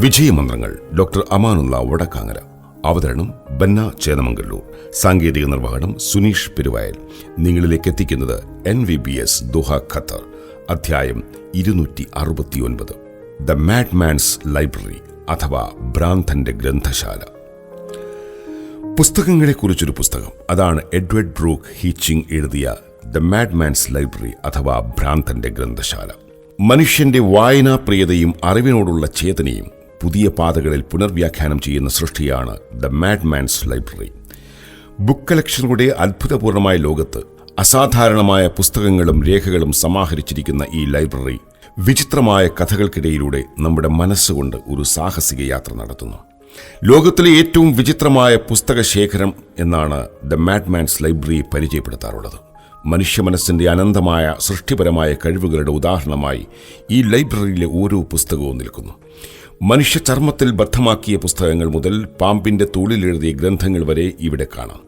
വിജയമന്ത്രങ്ങൾ doctor Amanullah Vadakkangara അവതരണം ബന്ന ചേന്നമംഗല്ലൂർ സാങ്കേതിക നിർവഹണം സുനീഷ് പെരുവായൽ. നിങ്ങളിലേക്ക് എത്തിക്കുന്നത് N V B S Doha Qatar. അധ്യായം ഇരുന്നൂറ്റി അറുപത്തിയൊൻപത് ദ മാഡ് മാൻസ് ലൈബ്രറി അഥവാ ഭ്രാന്തന്റെ ഗ്രന്ഥശാല. പുസ്തകങ്ങളെക്കുറിച്ചൊരു പുസ്തകം. അതാണ് എഡ്വേർഡ് ബ്രൂക്ക് ഹീച്ചിങ് എഴുതിയ ദ മാഡ് മാൻസ് ലൈബ്രറി അഥവാ ഭ്രാന്തന്റെ ഗ്രന്ഥശാല. മനുഷ്യന്റെ വായനാപ്രിയതയും അറിവിനോടുള്ള ചേതനയും പുതിയ പാതകളിൽ പുനർവ്യാഖ്യാനം ചെയ്യുന്ന സൃഷ്ടിയാണ് the mad man's library. Book കളക്ഷനുകളുടെ അത്ഭുതപൂർണമായ ലോകത്ത് അസാധാരണമായ പുസ്തകങ്ങളും രേഖകളും സമാഹരിച്ചിരിക്കുന്ന ഈ ലൈബ്രറി വിചിത്രമായ കഥകൾക്കിടയിലൂടെ നമ്മുടെ മനസ്സുകൊണ്ട് ഒരു സാഹസിക യാത്ര നടത്തുന്നു. ലോകത്തിലെ ഏറ്റവും വിചിത്രമായ പുസ്തക ശേഖരം എന്നാണ് ദ മാഡ്മാൻസ് ലൈബ്രറി പരിചയപ്പെടുത്താറുള്ളത്. മനുഷ്യ മനസ്സിന്റെ അനന്തമായ സൃഷ്ടിപരമായ കഴിവുകളുടെ ഉദാഹരണമായി ഈ ലൈബ്രറിയിലെ ഓരോ പുസ്തകവും നിൽക്കുന്നു. മനുഷ്യ ചർമ്മത്തിൽ ബദ്ധമാക്കിയ പുസ്തകങ്ങൾ മുതൽ പാമ്പിന്റെ തൂളിലെഴുതിയ ഗ്രന്ഥങ്ങൾ വരെ ഇവിടെ കാണാം.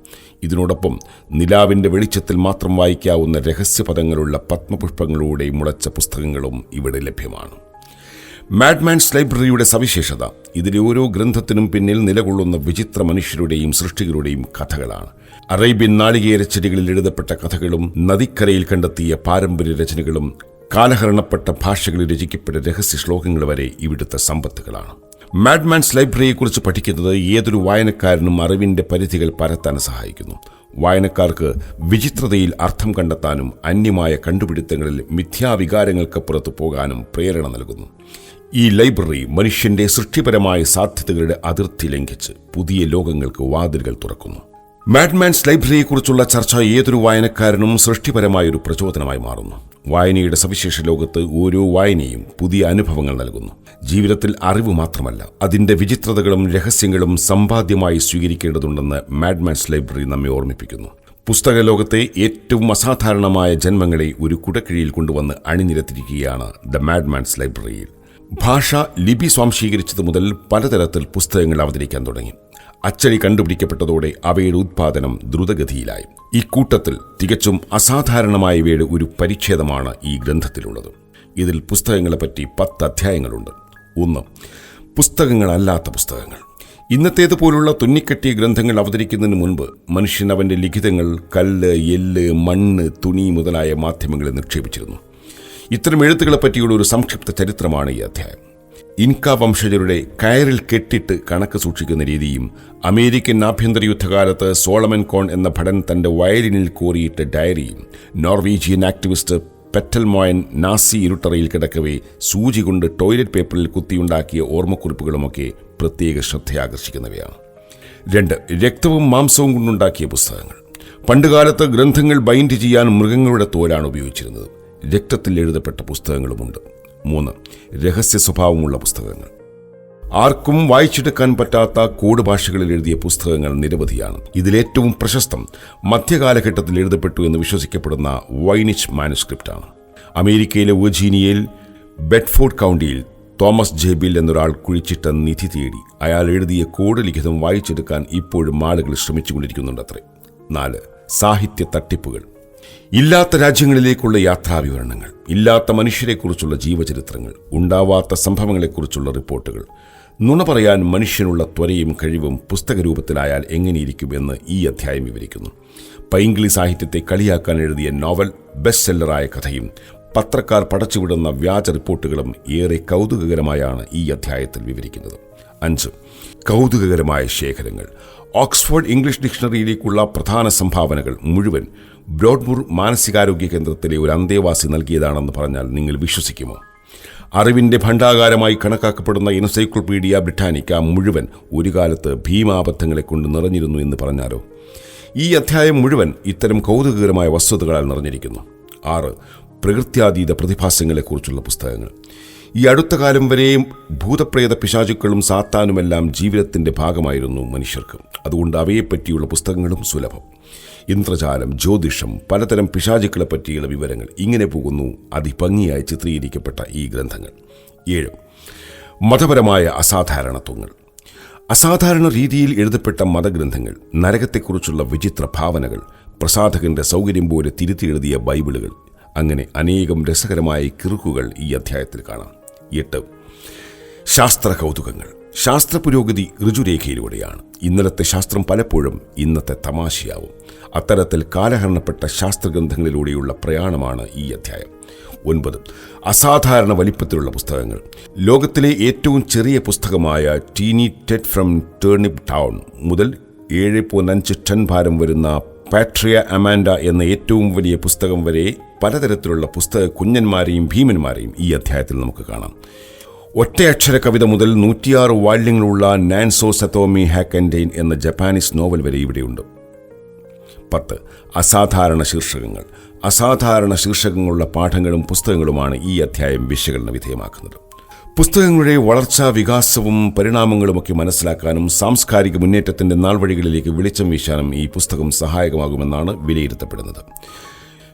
ഇതിനോടൊപ്പം നിലാവിന്റെ വെളിച്ചത്തിൽ മാത്രം വായിക്കാവുന്ന രഹസ്യപദങ്ങളുള്ള പത്മപുഷ്പങ്ങളിലൂടെ മുളച്ച പുസ്തകങ്ങളും ഇവിടെ ലഭ്യമാണ്. മാഡ്മാൻസ് ലൈബ്രറിയുടെ സവിശേഷത ഇതിലെ ഓരോ ഗ്രന്ഥത്തിനും പിന്നിൽ നിലകൊള്ളുന്ന വിചിത്ര മനുഷ്യരുടെയും സൃഷ്ടികളുടെയും കഥകളാണ്. അറേബ്യൻ നാളികേര ചെടികളിൽ എഴുതപ്പെട്ട കഥകളും നദിക്കരയിൽ കണ്ടെത്തിയ പാരമ്പര്യ രചനകളും കാലഹരണപ്പെട്ട ഭാഷകളിൽ രചിക്കപ്പെട്ട രഹസ്യ ശ്ലോകങ്ങൾ വരെ ഇവിടുത്തെ സമ്പത്തുകളാണ്. മാഡ്മാൻസ് ലൈബ്രറിയെക്കുറിച്ച് പഠിക്കുന്നത് ഏതൊരു വായനക്കാരനും അറിവിന്റെ പരിധികൾ പരത്താൻ സഹായിക്കുന്നു. വായനക്കാർക്ക് വിചിത്രതയിൽ അർത്ഥം കണ്ടെത്താനും അന്യമായ കണ്ടുപിടുത്തങ്ങളിൽ മിഥ്യാവികാരങ്ങൾക്ക് പുറത്തു പോകാനും പ്രേരണ നൽകുന്നു. ഈ ലൈബ്രറി മനുഷ്യന്റെ സൃഷ്ടിപരമായ സാധ്യതകളുടെ അതിർത്തി ലംഘിച്ച് പുതിയ ലോകങ്ങൾക്ക് വാതിലുകൾ തുറക്കുന്നു. മാഡ്മാൻസ് ലൈബ്രറിയെക്കുറിച്ചുള്ള ചർച്ച ഏതൊരു വായനക്കാരനും സൃഷ്ടിപരമായ ഒരു പ്രചോദനമായി മാറുന്നു. വായനയുടെ സവിശേഷ ലോകത്ത് ഓരോ വായനയും പുതിയ അനുഭവങ്ങൾ നൽകുന്നു. ജീവിതത്തിൽ അറിവ് മാത്രമല്ല അതിന്റെ വിചിത്രതകളും രഹസ്യങ്ങളും സമ്പാദ്യമായി സ്വീകരിക്കേണ്ടതുണ്ടെന്ന് മാഡ്മാൻസ് ലൈബ്രറി നമ്മെ ഓർമ്മിപ്പിക്കുന്നു. പുസ്തക ലോകത്തെ ഏറ്റവും അസാധാരണമായ ജന്മങ്ങളെ ഒരു കുടക്കിഴിയിൽ കൊണ്ടുവന്ന് അണിനിരത്തിരിക്കുകയാണ് ദ മാഡ്മാൻസ് ലൈബ്രറിയിൽ ഭാഷ ലിപി സ്വാംശീകരിച്ചത് മുതൽ പലതരത്തിൽ പുസ്തകങ്ങൾ അവതരിക്കാൻ തുടങ്ങി. അച്ചടി കണ്ടുപിടിക്കപ്പെട്ടതോടെ അവയുടെ ഉത്പാദനം ദ്രുതഗതിയിലായി. ഈ ഇക്കൂട്ടത്തിൽ തികച്ചും അസാധാരണമായവയുടെ ഒരു പരിച്ഛേദമാണ് ഈ ഗ്രന്ഥത്തിലുള്ളത്. ഇതിൽ പുസ്തകങ്ങളെപ്പറ്റി പത്ത് അധ്യായങ്ങളുണ്ട്. ഒന്ന് പുസ്തകങ്ങളല്ലാത്ത പുസ്തകങ്ങൾ. ഇന്നത്തേതുപോലുള്ള തുന്നിക്കെട്ടിയ ഗ്രന്ഥങ്ങൾ അവതരിക്കുന്നതിന് മുൻപ് മനുഷ്യൻ അവന്റെ ലിഖിതങ്ങൾ കല്ല് എല്ല് മണ്ണ് തുണി മുതലായ മാധ്യമങ്ങളിൽ നിക്ഷേപിച്ചിരുന്നു. ഇത്തരം എഴുത്തുകളെ പറ്റിയുള്ള ഒരു സംക്ഷിപ്ത ചരിത്രമാണ് ഈ അധ്യായം. ഇൻക വംശജരുടെ കയറിൽ കെട്ടിട്ട് കണക്ക് സൂക്ഷിക്കുന്ന രീതിയും അമേരിക്കൻ ആഭ്യന്തര യുദ്ധകാലത്ത് സോളമൻ കോൺ എന്ന ഭടൻ തന്റെ വയലിനിൽ കോറിയിട്ട ഡയറിയും Norwegian activist Petter Moen Nazi ഇരുട്ടറയിൽ കിടക്കവേ സൂചി കൊണ്ട് ടോയ്ലറ്റ് പേപ്പറിൽ കുത്തിയുണ്ടാക്കിയ ഓർമ്മക്കുറിപ്പുകളുമൊക്കെ പ്രത്യേക ശ്രദ്ധയാകർഷിക്കുന്നവയാണ്. രണ്ട് രക്തവും മാംസവും കൊണ്ടുണ്ടാക്കിയ പുസ്തകങ്ങൾ. പണ്ടുകാലത്ത് ഗ്രന്ഥങ്ങൾ ബൈൻഡ് ചെയ്യാൻ മൃഗങ്ങളുടെ തോലാണ് ഉപയോഗിച്ചിരുന്നത്. രക്തത്തിൽ എഴുതപ്പെട്ട പുസ്തകങ്ങളുമുണ്ട്. മൂന്ന് രഹസ്യ സ്വഭാവമുള്ള പുസ്തകങ്ങൾ. ആർക്കും വായിച്ചെടുക്കാൻ പറ്റാത്ത കോഡ് ഭാഷകളിൽ എഴുതിയ പുസ്തകങ്ങൾ നിരവധിയാണ്. ഇതിലേറ്റവും പ്രശസ്തം മധ്യകാലഘട്ടത്തിൽ എഴുതപ്പെട്ടു എന്ന് വിശ്വസിക്കപ്പെടുന്ന വൈനിച്ച് മാനുസ്ക്രിപ്റ്റാണ്. അമേരിക്കയിലെ വെർജീനിയയിൽ ബെഡ്ഫോർഡ് കൗണ്ടിയിൽ തോമസ് ജേബിൽ എന്നൊരാൾ കുഴിച്ചിട്ട നിധി തേടി അയാൾ എഴുതിയ കോഡ് ലിഖിതം വായിച്ചെടുക്കാൻ ഇപ്പോഴും ആളുകൾ ശ്രമിച്ചുകൊണ്ടിരിക്കുന്നുണ്ടത്രേ. നാല് സാഹിത്യ തട്ടിപ്പുകൾ. ഇല്ലാത്ത രാജ്യങ്ങളിലേക്കുള്ള യാത്രാവിവരണങ്ങൾ ഇല്ലാത്ത മനുഷ്യരെക്കുറിച്ചുള്ള ജീവചരിത്രങ്ങൾ ഉണ്ടാവാത്ത സംഭവങ്ങളെക്കുറിച്ചുള്ള റിപ്പോർട്ടുകൾ നുണ പറയാൻ മനുഷ്യനുള്ള ത്വരയും കഴിവും പുസ്തക രൂപത്തിലായാൽ എങ്ങനെയിരിക്കും എന്ന് ഈ അധ്യായം വിവരിക്കുന്നു. പൈങ്കിളി സാഹിത്യത്തെ കളിയാക്കാൻ എഴുതിയ നോവൽ ബെസ്റ്റ് സെല്ലറായ കഥയും പത്രക്കാർ പടച്ചുവിടുന്ന വ്യാജ റിപ്പോർട്ടുകളും ഏറെ കൗതുകകരമായാണ് ഈ അധ്യായത്തിൽ വിവരിക്കുന്നത്. അഞ്ച്. കൗതുകകരമായ ശേഖരങ്ങൾ. ഓക്സ്ഫോർഡ് ഇംഗ്ലീഷ് ഡിക്ഷണറിയിലേക്കുള്ള പ്രധാന സംഭാവനകൾ മുഴുവൻ ബ്രോഡ്മൂർ മാനസികാരോഗ്യ കേന്ദ്രത്തിലെ ഒരു അന്തേവാസി നൽകിയതാണെന്ന് പറഞ്ഞാൽ നിങ്ങൾ വിശ്വസിക്കുമോ? അറിവിന്റെ ഭണ്ഡാകാരമായി കണക്കാക്കപ്പെടുന്ന എൻസൈക്ലോപീഡിയ ബ്രിട്ടാനിക്ക മുഴുവൻ ഒരു കാലത്ത് ഭീമാബദ്ധങ്ങളെ കൊണ്ട് നിറഞ്ഞിരുന്നു എന്ന് പറഞ്ഞാലോ? ഈ അധ്യായം മുഴുവൻ ഇത്തരം കൗതുകകരമായ വസ്തുതകളാൽ നിറഞ്ഞിരിക്കുന്നു. ആറ്. പ്രകൃത്യാതീത പ്രതിഭാസങ്ങളെക്കുറിച്ചുള്ള പുസ്തകങ്ങൾ. ഈ അടുത്ത കാലം വരെയും ഭൂതപ്രേത പിശാചുക്കളും സാത്താനുമെല്ലാം ജീവിതത്തിന്റെ ഭാഗമായിരുന്നു മനുഷ്യർക്ക്. അതുകൊണ്ട് അവയെപ്പറ്റിയുള്ള പുസ്തകങ്ങളും സുലഭം. ഇന്ദ്രജാലം ജ്യോതിഷം പലതരം പിശാചുക്കളെ പറ്റിയുള്ള വിവരങ്ങൾ ഇങ്ങനെ പോകുന്നു അതിഭംഗിയായി ചിത്രീകരിക്കപ്പെട്ട ഈ ഗ്രന്ഥങ്ങൾ. ഏഴ്. മതപരമായ അസാധാരണത്വങ്ങൾ. അസാധാരണ രീതിയിൽ എഴുതപ്പെട്ട മതഗ്രന്ഥങ്ങൾ നരകത്തെക്കുറിച്ചുള്ള വിചിത്ര ഭാവനകൾ പ്രസാധകന്റെ സൗകര്യം പോലെ തിരുത്തി എഴുതിയ ബൈബിളുകൾ അങ്ങനെ അനേകം രസകരമായ കിറുക്കുകൾ ഈ അധ്യായത്തിൽ കാണാം. എട്ട്. ശാസ്ത്ര കൗതുകങ്ങൾ ശാസ്ത്ര പുരോഗതി ഋജുരേഖയിലൂടെയാണ്. ഇന്നലത്തെ ശാസ്ത്രം പലപ്പോഴും ഇന്നത്തെ തമാശയാവും. അത്തരത്തിൽ കാലഹരണപ്പെട്ട ശാസ്ത്രഗ്രന്ഥങ്ങളിലൂടെയുള്ള പ്രയാണമാണ് ഈ അധ്യായം. ഒൻപത്. അസാധാരണ വലിപ്പത്തിലുള്ള പുസ്തകങ്ങൾ. ലോകത്തിലെ ഏറ്റവും ചെറിയ പുസ്തകമായ Teeny Ted from Turnip Town മുതൽ ഏഴ് പോയിന്റ് അഞ്ച് ടൺ ഭാരം വരുന്ന പാട്രിയ അമാൻഡ എന്ന ഏറ്റവും വലിയ പുസ്തകം വരെ പലതരത്തിലുള്ള പുസ്തക കുഞ്ഞന്മാരെയും ഭീമന്മാരെയും ഈ അധ്യായത്തിൽ നമുക്ക് കാണാം. ഒറ്റയക്ഷര കവിത മുതൽ നൂറ്റിയാറ് വാല്യങ്ങളുള്ള നാൻസോ സത്തോമി ഹാക്കൻഡെയിൻ എന്ന ജപ്പാനീസ് നോവൽ വരെ ഇവിടെയുണ്ട്. പത്ത് അസാധാരണ ശീർഷകങ്ങൾ. അസാധാരണ ശീർഷകങ്ങളുള്ള പാഠങ്ങളും പുസ്തകങ്ങളുമാണ് ഈ അധ്യായം വിശകലന വിധേയമാക്കുന്നത്. പുസ്തകങ്ങളുടെ വളർച്ചാ വികാസവും പരിണാമങ്ങളുമൊക്കെ മനസ്സിലാക്കാനും സാംസ്കാരിക മുന്നേറ്റത്തിന്റെ നാൾവഴികളിലേക്ക് വെളിച്ചം വീശാനും ഈ പുസ്തകം സഹായകമാകുമെന്നാണ് വിലയിരുത്തപ്പെടുന്നത്.